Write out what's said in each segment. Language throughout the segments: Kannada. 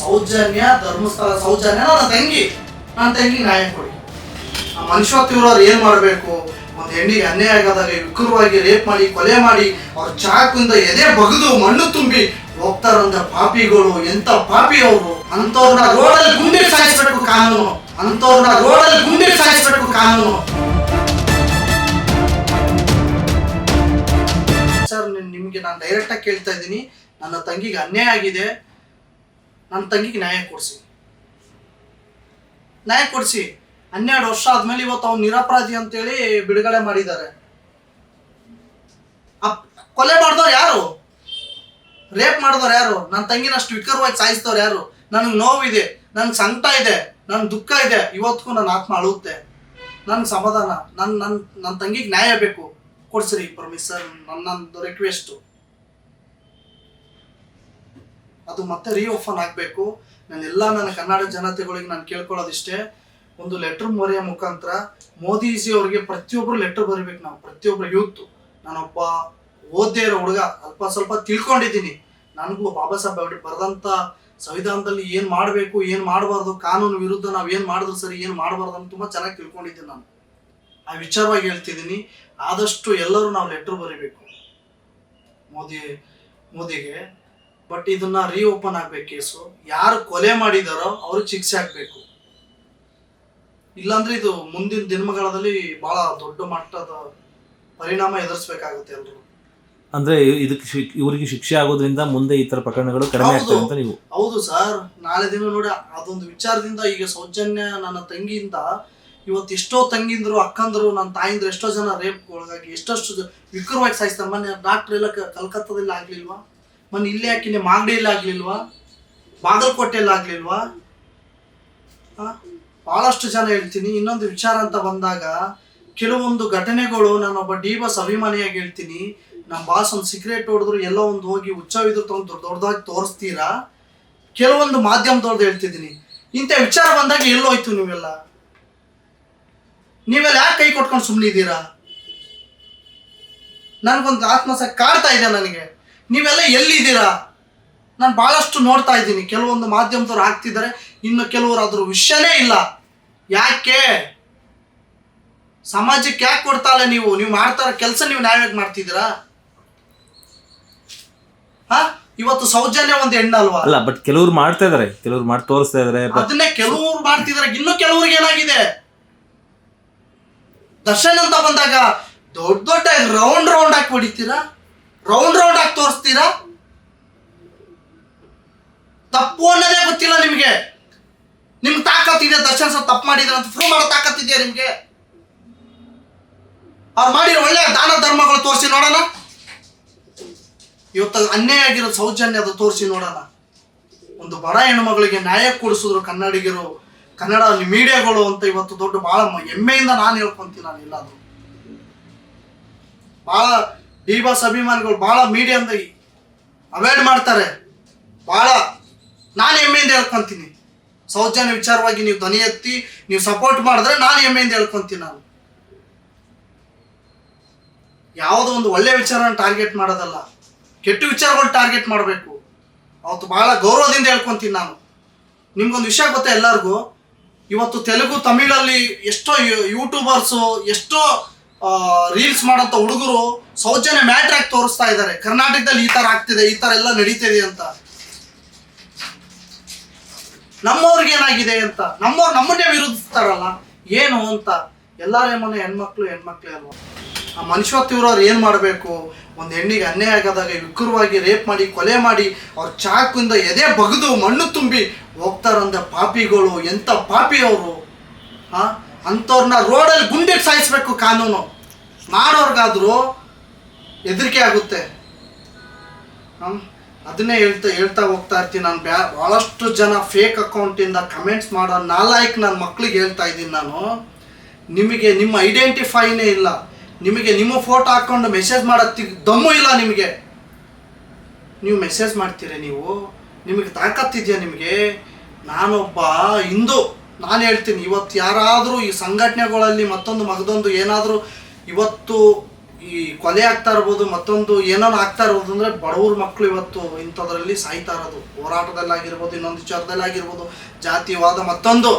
ಸೌಜನ್ಯ, ಧರ್ಮಸ್ಥಳ ಸೌಜನ್ಯ, ನನ್ನ ತಂಗಿ ನನ್ನ ತಂಗಿ ನ್ಯಾಯ ಕೊಡಿ. ಆ ಮನುಷ್ಯತ್ವ ಇರೋರು ಏನು ಮಾಡಬೇಕು? ಒಂದು ಹೆಣ್ಣಿಗೆ ಅನ್ಯಾಯ ಆಗದಾಗ ವಿಕ್ರವಾಗಿ ರೇಪ್ ಮಾಡಿ, ಕೊಲೆ ಮಾಡಿ, ಅವ್ರ ಚಾಕುಂದ ಎದೆ ಬಗದು ಮಣ್ಣು ತುಂಬಿ ಹೋಗ್ತಾರಂತ ಪಾಪಿಗಳು, ಎಂತ ಪಾಪಿ ಅವರು? ಅಂತವ್ರನ್ನ ರೋಡಲ್ಲಿ ಗುಂಡಿ ಸಾಯಿಸ್ಬೇಕು ಕಾನೂನು. ಅಂತವ್ರನ್ನ ರೋಡಲ್ಲಿ ಗುಂಡಿ ಸಾಯಿಸ್ಬೇಕು ಕಾನೂನು. ಸರ್ ನಿಮಗೆ ನಾನು ಡೈರೆಕ್ಟಾಗಿ ಕೇಳ್ತಾ ಇದ್ದೀನಿ. ನನ್ನ ತಂಗಿಗೆ ಅನ್ಯಾಯ ಆಗಿದೆ. ನನ್ನ ತಂಗಿಗೆ ನ್ಯಾಯ ಕೊಡಿಸಿ. ನ್ಯಾಯ ಕೊಡಿಸಿ. ಹನ್ನೆರಡು ವರ್ಷ ಆದ್ಮೇಲೆ ಇವತ್ತು ಅವ್ನು ನಿರಪರಾಧಿ ಅಂತೇಳಿ ಬಿಡುಗಡೆ ಮಾಡಿದ್ದಾರೆ. ಕೊಲೆ ಮಾಡಿದವ್ರು ಯಾರು? ರೇಪ್ ಮಾಡಿದವ್ರು ಯಾರು? ನನ್ನ ತಂಗಿನಷ್ಟು ವಿಕರವಾಗಿ ಸಾಯಿಸಿದವ್ರು ಯಾರು? ನನಗೆ ನೋವಿದೆ, ನನ್ಗೆ ಸಂಕಟ ಇದೆ ನನ್ನ ದುಃಖ ಇದೆ, ಇವತ್ತಿಗೂ ನನ್ನ ಆತ್ಮ ಅಳುತ್ತೆ. ನನ್ನ ಸಮಾಧಾನ ನನ್ನ ನನ್ನ ನನ್ನ ತಂಗಿಗೆ ನ್ಯಾಯ ಬೇಕು. ಕೊಡ್ಸ್ರಿ ಪರಮೇಶ್ವರ್ ನನ್ನ ರಿಕ್ವೆಸ್ಟು ಅದು ಮತ್ತೆ ರೀಓಪನ್ ಆಗಬೇಕು. ನಾನೆಲ್ಲ ನನ್ನ ಕನ್ನಡ ಜನತೆಗಳಿಗೆ ನಾನು ಕೇಳ್ಕೊಳ್ಳೋದಿಷ್ಟೇ, ಒಂದು ಲೆಟರ್ ಮೊರೆಯ ಮುಖಾಂತರ ಮೋದಿಜಿ ಅವ್ರಿಗೆ ಪ್ರತಿಯೊಬ್ಬರು ಲೆಟರ್ ಬರೀಬೇಕು ನಾವು ಪ್ರತಿಯೊಬ್ಬರು ಯೂತ್ ನಾನೊಬ್ಬ ಓದ್ದೇ ಇರೋ ಹುಡುಗ, ಅಲ್ಪ ಸ್ವಲ್ಪ ತಿಳ್ಕೊಂಡಿದ್ದೀನಿ. ನನಗೂ ಬಾಬಾ ಸಾಹೇಬ್ ಅವ್ರಿಗೆ ಬರೆದಂಥ ಸಂವಿಧಾನದಲ್ಲಿ ಏನು ಮಾಡಬೇಕು, ಏನು ಮಾಡಬಾರ್ದು, ಕಾನೂನು ವಿರುದ್ಧ ನಾವು ಏನು ಮಾಡಿದ್ರು ಸರಿ, ಏನು ಮಾಡಬಾರ್ದು ಅಂತ ತುಂಬ ಚೆನ್ನಾಗಿ ತಿಳ್ಕೊಂಡಿದ್ದೀನಿ ನಾನು. ಆ ವಿಚಾರವಾಗಿ ಹೇಳ್ತಿದ್ದೀನಿ, ಆದಷ್ಟು ಎಲ್ಲರೂ ನಾವು ಲೆಟರ್ ಬರೀಬೇಕು. ಮೋದಿ, ಮೋದಿಗೆ ಬಟ್ ಇದನ್ನ ರೀಓಪನ್ ಆಗ್ಬೇಕು ಕೇಸು ಯಾರು ಕೊಲೆ ಮಾಡಿದಾರೋ ಅವ್ರಿಗೆ ಶಿಕ್ಷೆ ಆಗ್ಬೇಕು. ಇಲ್ಲಾಂದ್ರೆ ಇದು ಮುಂದಿನ ದಿನಮಾನಗಳಲ್ಲಿ ಬಹಳ ದೊಡ್ಡ ಮಟ್ಟದ ಪರಿಣಾಮ ಎದುರಿಸಬೇಕಾಗುತ್ತೆ ಎಲ್ರು. ಅಂದ್ರೆ ಇದಕ್ಕೆ ಇವರಿಗೆ ಶಿಕ್ಷೆ ಆಗೋದ್ರಿಂದ ಮುಂದೆ ಈ ತರ ಪ್ರಕರಣಗಳು ಕಡಿಮೆ. ಆಗ್ತವೆ ಅಂತ ನೀವು. ಹೌದು ಸರ್. ನಾಳೆ ದಿನ ನೋಡಿ ಅದೊಂದು ವಿಚಾರದಿಂದ ಈಗ ಸೌಜನ್ಯ ನನ್ನ ತಂಗಿಯಿಂದ ಇವತ್ತು ಎಷ್ಟೋ ತಂಗಿಂದ್ರು ಅಕ್ಕಂದ್ರು ನನ್ನ ತಾಯಿಂದ್ರು ಎಷ್ಟೋ ಜನ ರೇಪ್ ಒಳಗಾಗಿ ಎಷ್ಟಷ್ಟು ವಿಕ್ರವಾಗಿ ಸಾಯಿಸ್ತಾರೆ. ಮೊನ್ನೆ ಡಾಕ್ಟರ್ ಎಲ್ಲ ಕಲ್ಕತ್ತಾದಲ್ಲಿ ಆಗ್ಲಿಲ್ವಾ? ಮೊನ್ನೆ ಇಲ್ಲೇ ಹಾಕಿನಿ ಮಾಗಡಿಯಲ್ಲಿ ಆಗ್ಲಿಲ್ವಾ ಬಾಗಲಕೋಟೆಯಲ್ಲಿ ಆಗ್ಲಿಲ್ವಾ ಆ? ಬಹಳಷ್ಟು ಜನ ಹೇಳ್ತೀನಿ. ಇನ್ನೊಂದು ವಿಚಾರ ಅಂತ ಬಂದಾಗ, ಕೆಲವೊಂದು ಘಟನೆಗಳು ನಾನೊಬ್ಬ ಡಿ ಬಸ್ ಅಭಿಮಾನಿಯಾಗಿ ಹೇಳ್ತೀನಿ. ನಮ್ಮ ಬಾಸ್ ಒಂದು ಸಿಗರೇಟ್ ಹೊಡೆದ್ರು, ಎಲ್ಲ ಒಂದು ಹೋಗಿ ಹುಚ್ಚವಿದ್ರು ತಗೊಂಡು ದೊಡ್ಡ ದೊಡ್ಡದಾಗಿ ತೋರಿಸ್ತೀರಾ? ಕೆಲವೊಂದು ಮಾಧ್ಯಮದವ್ರದ್ದು ಹೇಳ್ತಿದ್ದೀನಿ. ಇಂಥ ವಿಚಾರ ಬಂದಾಗ ಎಲ್ಲೋಯ್ತು ನೀವೆಲ್ಲ? ನೀವೆಲ್ಲ ಯಾಕೆ ಕೈ ಕೊಟ್ಕೊಂಡು ಸುಮ್ಮನಿದ್ದೀರಾ ನನಗೊಂದು ಆತ್ಮಸ ಕಾಡ್ತಾ ಇದೆ ನನಗೆ? ನೀವೆಲ್ಲ ಎಲ್ಲಿದ್ದೀರಾ? ನಾನು ಭಾಳಷ್ಟು ನೋಡ್ತಾ ಇದ್ದೀನಿ. ಕೆಲವೊಂದು ಮಾಧ್ಯಮದವ್ರು ಹಾಕ್ತಿದ್ದಾರೆ ಇನ್ನು ಕೆಲವರು ಅದ್ರ ವಿಷಯನೇ ಇಲ್ಲ. ಯಾಕೆ? ಸಮಾಜಕ್ಕೆ ಯಾಕೆ ಕೊಡ್ತಾ ಇಲ್ಲ ನೀವು? ನೀವು ಇರೋ ಕೆಲಸ ನೀವು ನ್ಯಾಯವಾಗಿ ಮಾಡ್ತಿದ್ದೀರಾ? ಹಾ? ಇವತ್ತು ಸೌಜನ್ಯ ಒಂದು ಹೆಣ್ಣಲ್ವಾ? ಅಲ್ಲ ಬಟ್ ಕೆಲವ್ರು ಮಾಡ್ತಾ ಇದಾರೆ. ಕೆಲವ್ರು ಮಾಡಿ ತೋರಿಸ್ತಾ ಇದಾರೆ ಅದನ್ನೇ ಕೆಲವ್ರು ಮಾಡ್ತಿದಾರೆ ಇನ್ನು ಕೆಲವ್ರಿಗೆ ಏನಾಗಿದೆ? ದರ್ಶನ್ ಅಂತ ಬಂದಾಗ ದೊಡ್ಡ ದೊಡ್ಡ ರೌಂಡ್ ರೌಂಡ್ ಹಾಕಿ ಹೊಡಿತೀರಾ? ರೌಂಡ್ ರೌಂಡ್ ಆಗಿ ತೋರಿಸ್ತೀರಾ? ತಪ್ಪು ಅನ್ನೋದೇ ಗೊತ್ತಿಲ್ಲ ನಿಮಗೆ. ನಿಮ್ಗೆ ತಾಕತ್ತಿದೆ ದರ್ಶನ್ ಸರ್ ತಪ್ಪು ಮಾಡಿದ್ರೆ ಅಂತ ಪ್ರೂವ್ ಮಾಡೋ ತಾಕತ್ತಿದೆಯಾ ನಿಮಗೆ? ಅವ್ರು ಮಾಡಿರೋ ಒಳ್ಳೆಯ ದಾನ ಧರ್ಮಗಳು ತೋರಿಸಿ ನೋಡೋಣ. ಇವತ್ತು ಅನ್ಯಾಯ ಆಗಿರೋ ಸೌಜನ್ಯ ಅದು ತೋರಿಸಿ ನೋಡೋಣ. ಒಂದು ಬಡ ಹೆಣ್ಮಗಳಿಗೆ ನ್ಯಾಯ ಕೊಡಿಸಿದ್ರು ಕನ್ನಡಿಗರು, ಕನ್ನಡ ಮೀಡಿಯಾಗಳು ಅಂತ ಇವತ್ತು ದೊಡ್ಡ ಬಹಳ ಹೆಮ್ಮೆಯಿಂದ ನಾನು ಹೇಳ್ಕೊಂತೀನಿ ನಾನು ಎಲ್ಲಾದ್ರು. ಬಹಳ ಡಿ ಬಾಸ್ ಅಭಿಮಾನಿಗಳು ಬಹಳ ಮೀಡಿಯಾದ ಅವಾಯ್ಡ್ ಮಾಡ್ತಾರೆ. ಬಹಳ. ನಾನು ಹೆಮ್ಮೆಯಿಂದ ಹೇಳ್ಕೊಂತೀನಿ. ಸೌಜನ್ಯ ವಿಚಾರವಾಗಿ ನೀವು ಧ್ವನಿ ಎತ್ತಿ, ನೀವು ಸಪೋರ್ಟ್ ಮಾಡಿದ್ರೆ ನಾನು ಹೆಮ್ಮೆಯಿಂದ ಹೇಳ್ಕೊಂತೀನಿ ನಾನು. ಯಾವುದೋ ಒಂದು ಒಳ್ಳೆ ವಿಚಾರನ ಟಾರ್ಗೆಟ್ ಮಾಡೋದಲ್ಲ. ಕೆಟ್ಟ ವಿಚಾರಗಳು ಟಾರ್ಗೆಟ್ ಮಾಡಬೇಕು. ಅವತ್ತು ಬಹಳ ಗೌರವದಿಂದ ಹೇಳ್ಕೊಂತೀನಿ ನಾನು. ನಿಮ್ಗೊಂದು ವಿಷಯ ಗೊತ್ತಾ ಎಲ್ಲರಿಗೂ? ಇವತ್ತು ತೆಲುಗು, ತಮಿಳಲ್ಲಿ ಎಷ್ಟೋ ಯೂಟ್ಯೂಬರ್ಸು ಎಷ್ಟೋ ರೀಲ್ಸ್ ಮಾಡೋಂಥ ಹುಡುಗರು ಸೌಜನ್ಯ ಮ್ಯಾಟ್ರ್ ಆಗಿ ತೋರಿಸ್ತಾ ಇದ್ದಾರೆ. ಕರ್ನಾಟಕದಲ್ಲಿ ಈ ಥರ ಆಗ್ತಿದೆ, ಈ ಥರ ಎಲ್ಲ ನಡೀತಿದೆ ಅಂತ. ನಮ್ಮವ್ರಿಗೆ ಏನಾಗಿದೆ ಅಂತ. ನಮ್ಮವ್ರು ನಮ್ಮನ್ನೇ ವಿರೋಧಿಸ್ತಾರಲ್ಲ, ಏನು ಅಂತ. ಎಲ್ಲಾರ ಮನೆ ಹೆಣ್ಮಕ್ಳು, ಹೆಣ್ಮಕ್ಳೇ ಅಲ್ವಾ? ಆ ಮನುಷ್ಯತ್ವರವ್ರು ಏನು ಮಾಡಬೇಕು? ಒಂದು ಹೆಣ್ಣಿಗೆ ಅನ್ಯಾಯ ಆಗದಾಗ ವಿಕ್ರವಾಗಿ ರೇಪ್ ಮಾಡಿ, ಕೊಲೆ ಮಾಡಿ, ಅವ್ರ ಚಾಕುಂದ ಎದೆ ಬಗದು ಮಣ್ಣು ತುಂಬಿ ಹೋಗ್ತಾರಂದ ಪಾಪಿಗಳು ಎಂಥ ಪಾಪಿ ಅವರು? ಹಾ ಅಂಥವ್ರನ್ನ ರೋಡಲ್ಲಿ ಗುಂಡಿಟ್ಟು ಸಾಯಿಸ್ಬೇಕು ಕಾನೂನು. ಮಾಡೋರ್ಗಾದ್ರೂ ಹೆದರಿಕೆ ಆಗುತ್ತೆ? ಅದನ್ನೇ ಹೇಳ್ತಾ ಹೇಳ್ತಾ ಹೋಗ್ತಾ ಇರ್ತೀನಿ ನಾನು. ಬ್ಯಾ ಭಾಳಷ್ಟು ಜನ ಫೇಕ್ ಅಕೌಂಟಿಂದ ಕಮೆಂಟ್ಸ್ ಮಾಡೋ ನಾಲಾಯಕ್ ನನ್ನ ಮಕ್ಳಿಗೆ ಹೇಳ್ತಾ ಇದ್ದೀನಿ ನಾನು. ನಿಮಗೆ ನಿಮ್ಮ ಐಡೆಂಟಿಫೈನೇ ಇಲ್ಲ. ನಿಮಗೆ ನಿಮ್ಮ ಫೋಟೋ ಹಾಕ್ಕೊಂಡು ಮೆಸೇಜ್ ಮಾಡೋಕ್ಕೆ ದಮ್ಮು ಇಲ್ಲ ನಿಮಗೆ. ನೀವು ಮೆಸೇಜ್ ಮಾಡ್ತೀರಿ ನೀವು? ನಿಮಗೆ ತಾಕತ್ತಿದೆಯಾ ನಿಮಗೆ? ನಾನೊಬ್ಬ ಹಿಂದೂ. ನಾನು ಹೇಳ್ತೀನಿ, ಇವತ್ತು ಯಾರಾದರೂ ಈ ಸಂಘಟನೆಗಳಲ್ಲಿ ಮತ್ತೊಂದು ಮಗದೊಂದು ಏನಾದರೂ ಇವತ್ತು ಈ ಕೊಲೆ ಆಗ್ತಾ ಇರ್ಬೋದು, ಮತ್ತೊಂದು ಏನೋ ಆಗ್ತಾ ಇರ್ಬೋದು ಅಂದರೆ ಬಡವ್ರ ಮಕ್ಕಳು ಇವತ್ತು ಇಂಥದ್ರಲ್ಲಿ ಸಾಯ್ತಾ ಇರೋದು. ಹೋರಾಟದಲ್ಲಾಗಿರ್ಬೋದು, ಇನ್ನೊಂದು ವಿಚಾರದಲ್ಲಾಗಿರ್ಬೋದು, ಜಾತಿವಾದ ಮತ್ತೊಂದು.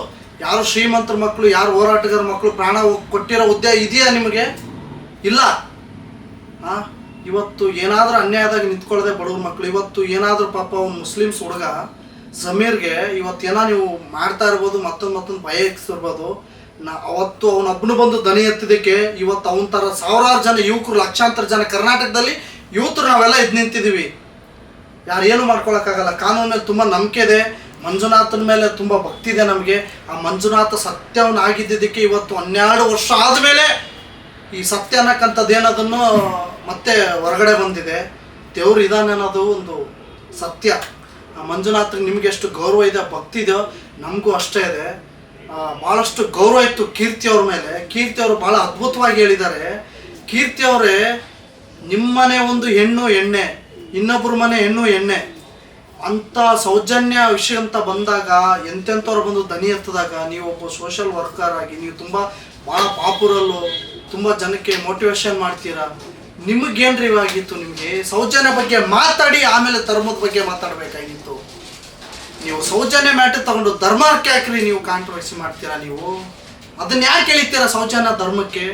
ಯಾರು ಶ್ರೀಮಂತರ ಮಕ್ಕಳು ಯಾರು ಹೋರಾಟಗಾರ ಮಕ್ಕಳು ಪ್ರಾಣ ಕೊಟ್ಟಿರೋ ಹುದ್ದೆ ಇದೆಯಾ ನಿಮಗೆ? ಇಲ್ಲ. ಹಾಂ? ಇವತ್ತು ಏನಾದರೂ ಅನ್ಯಾಯದಾಗ ನಿಂತ್ಕೊಳ್ಳದೆ ಬಡವ್ರ ಮಕ್ಕಳು ಇವತ್ತು ಏನಾದರೂ ಪಾಪ ಅವ್ನು ಮುಸ್ಲಿಮ್ಸ್ ಹುಡುಗ ಸಮೀರ್ಗೆ ಇವತ್ತು ಏನೋ ನೀವು ಮಾಡ್ತಾ ಇರ್ಬೋದು, ಮತ್ತೊಂದು ಮತ್ತೊಂದು ಭಯ ಇರ್ಬೋದು ನಾ ಅವತ್ತು ಅವನೊಬ್ಬನು ಬಂದು ದನಿ ಎತ್ತಿದ್ದಕ್ಕೆ ಇವತ್ತು ಅವನ ಥರ ಸಾವಿರಾರು ಜನ ಯುವಕರು, ಲಕ್ಷಾಂತರ ಜನ ಕರ್ನಾಟಕದಲ್ಲಿ ಯುವಕರು ನಾವೆಲ್ಲ ಇದು ನಿಂತಿದ್ದೀವಿ. ಯಾರು ಏನು ಮಾಡ್ಕೊಳಕ್ಕಾಗಲ್ಲ. ಕಾನೂನು ಮೇಲೆ ತುಂಬ ನಂಬಿಕೆ ಇದೆ. ಮಂಜುನಾಥನ ಮೇಲೆ ತುಂಬ ಭಕ್ತಿ ಇದೆ ನಮಗೆ. ಆ ಮಂಜುನಾಥ ಸತ್ಯವನ್ನು ಆಗಿದ್ದಕ್ಕೆ ಇವತ್ತು ಹನ್ನೆರಡು ವರ್ಷ ಆದಮೇಲೆ ಈ ಸತ್ಯ ಅನ್ನಕ್ಕಂಥದ್ದು ಏನದನ್ನು ಮತ್ತೆ ಹೊರಗಡೆ ಬಂದಿದೆ. ದೇವ್ರು ಇದಾನೆ ಅನ್ನೋದು ಒಂದು ಸತ್ಯ. ಮಂಜುನಾಥ್ ನಿಮ್ಗೆ ಎಷ್ಟು ಗೌರವ ಇದೆ ಭಕ್ತಿ ಇದೆ ನಮಗೂ ಅಷ್ಟೇ ಇದೆ. ಭಾಳಷ್ಟು ಗೌರವ ಇತ್ತು ಕೀರ್ತಿ ಅವ್ರ ಮೇಲೆ. ಕೀರ್ತಿ ಅವರು ಭಾಳ ಅದ್ಭುತವಾಗಿ ಹೇಳಿದ್ದಾರೆ. ಕೀರ್ತಿ ಅವರೇ ನಿಮ್ಮನೆ ಒಂದು ಹೆಣ್ಣು, ಎಣ್ಣೆ. ಇನ್ನೊಬ್ಬರ ಮನೆ ಹೆಣ್ಣು, ಎಣ್ಣೆ. ಅಂತ ಸೌಜನ್ಯ ವಿಷಯ ಅಂತ ಬಂದಾಗ, ಎಂತೆಂಥವ್ರು ಬಂದು ದನಿ ಎತ್ತದಾಗ, ನೀವು ಒಬ್ಬ ಸೋಷಲ್ ವರ್ಕರ್ ಆಗಿ, ನೀವು ತುಂಬ ಭಾಳ ಪಾಪುರಲ್ಲು ತುಂಬ ಜನಕ್ಕೆ ಮೋಟಿವೇಶನ್ ಮಾಡ್ತೀರಾ? ನಿಮಗೇನ್ರಿ ಇವಾಗಿತ್ತು ನಿಮಗೆ? ಸೌಜನ್ಯ ಬಗ್ಗೆ ಮಾತಾಡಿ, ಆಮೇಲೆ ಧರ್ಮದ ಬಗ್ಗೆ ಮಾತಾಡಬೇಕಾಗಿತ್ತು. ನೀವು ಸೌಜನ್ಯ ಮ್ಯಾಟರ್ ತಗೊಂಡು ಧರ್ಮಕ್ಕೆ ಯಾಕ್ರಿ ನೀವು ಕಾಂಟ್ರವರ್ಸಿ ಮಾಡ್ತೀರಾ ನೀವು? ಅದನ್ನ ಯಾಕೆ ಹೇಳ್ತೀರಾ ಸೌಜನ್ಯ ಧರ್ಮಕ್ಕೆ?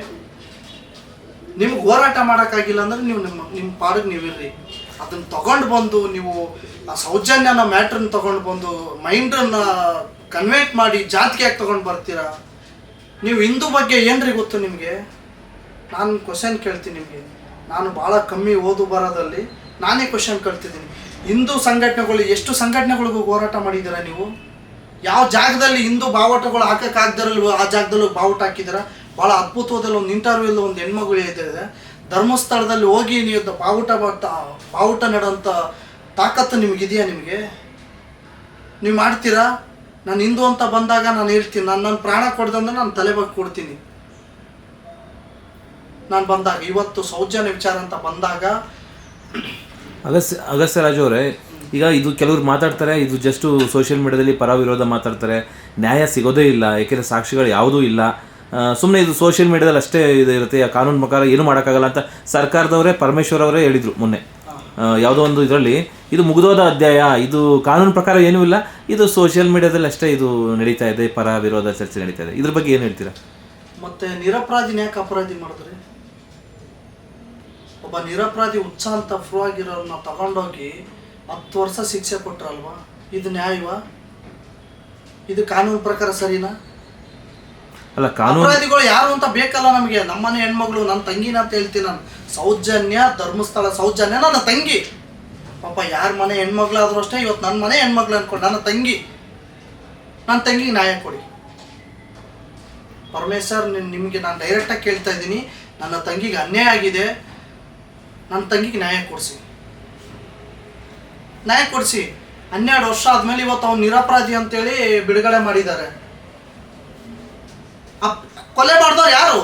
ನಿಮ್ಗೆ ಹೋರಾಟ ಮಾಡೋಕ್ಕಾಗಿಲ್ಲ ಅಂದ್ರೆ ನೀವು ನಿಮ್ಮ ನಿಮ್ಮ ಪಾಡಿಗೆ ನೀವಿರ್ರಿ. ಅದನ್ನ ತಗೊಂಡು ಬಂದು ನೀವು ಆ ಸೌಜನ್ಯ ಅನ್ನೋ ಮ್ಯಾಟ್ರನ್ನ ತಗೊಂಡು ಬಂದು ಮೈಂಡನ್ನ ಕನ್ವೆಂಟ್ ಮಾಡಿ ಜಾತಿಗೆ ಯಾಕೆ ತಗೊಂಡು ಬರ್ತೀರಾ? ನೀವು ಹಿಂದೂ ಬಗ್ಗೆ ಏನ್ರಿ ಗೊತ್ತು ನಿಮಗೆ? ನಾನು ಕ್ವಶನ್ ಕೇಳ್ತೀನಿ ನಿಮಗೆ. ನಾನು ಭಾಳ ಕಮ್ಮಿ ಓದು ಬರೋದಲ್ಲಿ ನಾನೇ ಕ್ವಶನ್ ಕಳ್ತಿದ್ದೀನಿ. ಹಿಂದೂ ಸಂಘಟನೆಗಳು ಎಷ್ಟು ಸಂಘಟನೆಗಳಿಗೂ ಹೋರಾಟ ಮಾಡಿದ್ದೀರಾ ನೀವು? ಯಾವ ಜಾಗದಲ್ಲಿ ಹಿಂದೂ ಬಾವುಟಗಳು ಹಾಕಕ್ಕಾಗ್ದಿರಲ್ವೋ ಆ ಜಾಗದಲ್ಲೂ ಬಾವುಟ ಹಾಕಿದ್ದೀರಾ? ಭಾಳ ಅದ್ಭುತವಾದಲ್ಲಿ ಒಂದು ಇಂಟರ್ವ್ಯೂಲ್ಲಿ ಒಂದು ಹೆಣ್ಮಗಳು ಇದೆ ಧರ್ಮಸ್ಥಳದಲ್ಲಿ ಹೋಗಿ ನೀವು ಬಾವುಟ ಬಾವುಟ ನೆಡೋಂಥ ತಾಕತ್ತು ನಿಮಗಿದೆಯಾ ನಿಮಗೆ? ನೀವು ಮಾಡ್ತೀರಾ? ನಾನು ಹಿಂದೂ ಅಂತ ಬಂದಾಗ ನಾನು ಹೇಳ್ತೀನಿ, ನಾನು ನನ್ನ ಪ್ರಾಣ ಕೊಡ್ದಂದ್ರೆ ನಾನು ತಲೆ ಬಗ್ಗೆ ಕೊಡ್ತೀನಿ ನಾನು ಬಂದಾಗ ಇವತ್ತು ಸೌಜನ್ಯ ವಿಚಾರ ಅಂತ ಬಂದಾಗ ಅಗಸ್ತ್ಯ ಅಗಸ್ತ್ಯ ರಾಜು ಅವರೇ ಈಗ ಇದು ಕೆಲವರು ಮಾತಾಡ್ತಾರೆ ಇದು ಜಸ್ಟ್ ಸೋಷಿಯಲ್ ಮೀಡಿಯಾದಲ್ಲಿ ಪರ ವಿರೋಧ ಮಾತಾಡ್ತಾರೆ ನ್ಯಾಯ ಸಿಗೋದೇ ಇಲ್ಲ ಏಕೆಂದರೆ ಸಾಕ್ಷಿಗಳು ಯಾವುದೂ ಇಲ್ಲ. ಸುಮ್ಮನೆ ಇದು ಸೋಷಿಯಲ್ ಮೀಡಿಯಾದಲ್ಲಿ ಅಷ್ಟೇ ಇದು ಇರುತ್ತೆ ಆ ಕಾನೂನು ಪ್ರಕಾರ ಏನು ಮಾಡೋಕ್ಕಾಗಲ್ಲ ಅಂತ ಸರ್ಕಾರದವರೇ ಪರಮೇಶ್ವರ್ ಅವರೇ ಹೇಳಿದರು ಮೊನ್ನೆ. ಯಾವುದೋ ಒಂದು ಇದರಲ್ಲಿ ಇದು ಮುಗಿದೋದ ಅಧ್ಯಾಯ ಇದು ಕಾನೂನು ಪ್ರಕಾರ ಏನೂ ಇಲ್ಲ ಇದು ಸೋಷಿಯಲ್ ಮೀಡಿಯಾದಲ್ಲಿ ಅಷ್ಟೇ ಇದು ನಡೀತಾ ಇದೆ ಪರ ವಿರೋಧ ಚರ್ಚೆ ನಡೀತಾ ಇದೆ. ಇದ್ರ ಬಗ್ಗೆ ಏನು ಹೇಳ್ತೀರಾ? ಮತ್ತೆ ನಿರಪರಾಧಿನ ಯಾಕೆ ಅಪರಾಧಿ ಮಾಡಿದ್ರಿ? ಒಬ್ಬ ನಿರಪರಾಧಿ ಉತ್ಸಾಹ ಅಂತ ಫ್ರೂ ಆಗಿರೋನ್ನ ತಗೊಂಡೋಗಿ ಹತ್ತು ವರ್ಷ ಶಿಕ್ಷೆ ಕೊಟ್ರಲ್ವಾ? ಇದು ನ್ಯಾಯವಾ? ಇದು ಕಾನೂನು ಪ್ರಕಾರ ಸರಿನಾ? ಅಲ್ಲ ಕಾನೂನು ಅಪರಾಧಿಗಳು ಯಾರು ಅಂತ ಬೇಕಲ್ಲ ನಮಗೆ. ನಮ್ಮನೆ ಹೆಣ್ಮಗಳು ನನ್ನ ತಂಗಿನ ಅಂತ ಹೇಳ್ತೀನಿ ನಾನು. ಸೌಜನ್ಯ ಧರ್ಮಸ್ಥಳ ಸೌಜನ್ಯ ನನ್ನ ತಂಗಿ. ಪಾಪ ಯಾರ ಮನೆ ಹೆಣ್ಮಗಳಾದ್ರೂ ಅಷ್ಟೇ ಇವತ್ತು ನನ್ನ ಮನೆ ಹೆಣ್ಮಗಳು ಅನ್ಕೊಂಡು ನನ್ನ ತಂಗಿ. ನನ್ನ ತಂಗಿಗೆ ನ್ಯಾಯ ಕೊಡಿ. ಪರಮೇಶ್ವರ್ ನಿಮಗೆ ನಾನು ಡೈರೆಕ್ಟಾಗಿ ಕೇಳ್ತಾ ಇದ್ದೀನಿ. ನನ್ನ ತಂಗಿಗೆ ಅನ್ಯಾಯ ಆಗಿದೆ. ನನ್ನ ತಂಗಿಗೆ ನ್ಯಾಯ ಕೊಡಿಸಿ. ನ್ಯಾಯ ಕೊಡಿಸಿ. ಹನ್ನೆರಡು ವರ್ಷ ಆದಮೇಲೆ ಇವತ್ತು ಅವ್ನು ನಿರಪರಾಧಿ ಅಂತೇಳಿ ಬಿಡುಗಡೆ ಮಾಡಿದ್ದಾರೆ. ಕೊಲೆ ಮಾಡಿದವ್ರು ಯಾರು?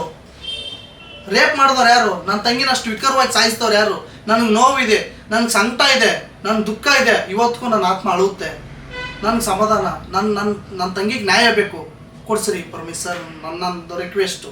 ರೇಪ್ ಮಾಡಿದವ್ರು ಯಾರು? ನನ್ನ ತಂಗಿನ ಅಷ್ಟು ವಿಕರವಾಗಿ ಸಾಯಿಸಿದವ್ರು ಯಾರು? ನನಗೆ ನೋವಿದೆ, ನನಗೆ ಸಂಕಟ ಇದೆ ನನ್ನ ದುಃಖ ಇದೆ, ಇವತ್ತಿಗೂ ನನ್ನ ಆತ್ಮ ಅಳುತ್ತೆ. ನನಗೆ ಸಮಾಧಾನ ನನ್ನ ನನ್ನ ನನ್ನ ತಂಗಿಗೆ ನ್ಯಾಯ ಬೇಕು. ಕೊಡ್ಸ್ರಿ ಪರಮೇಶ್ವರ್ ನನ್ನ ರಿಕ್ವೆಸ್ಟು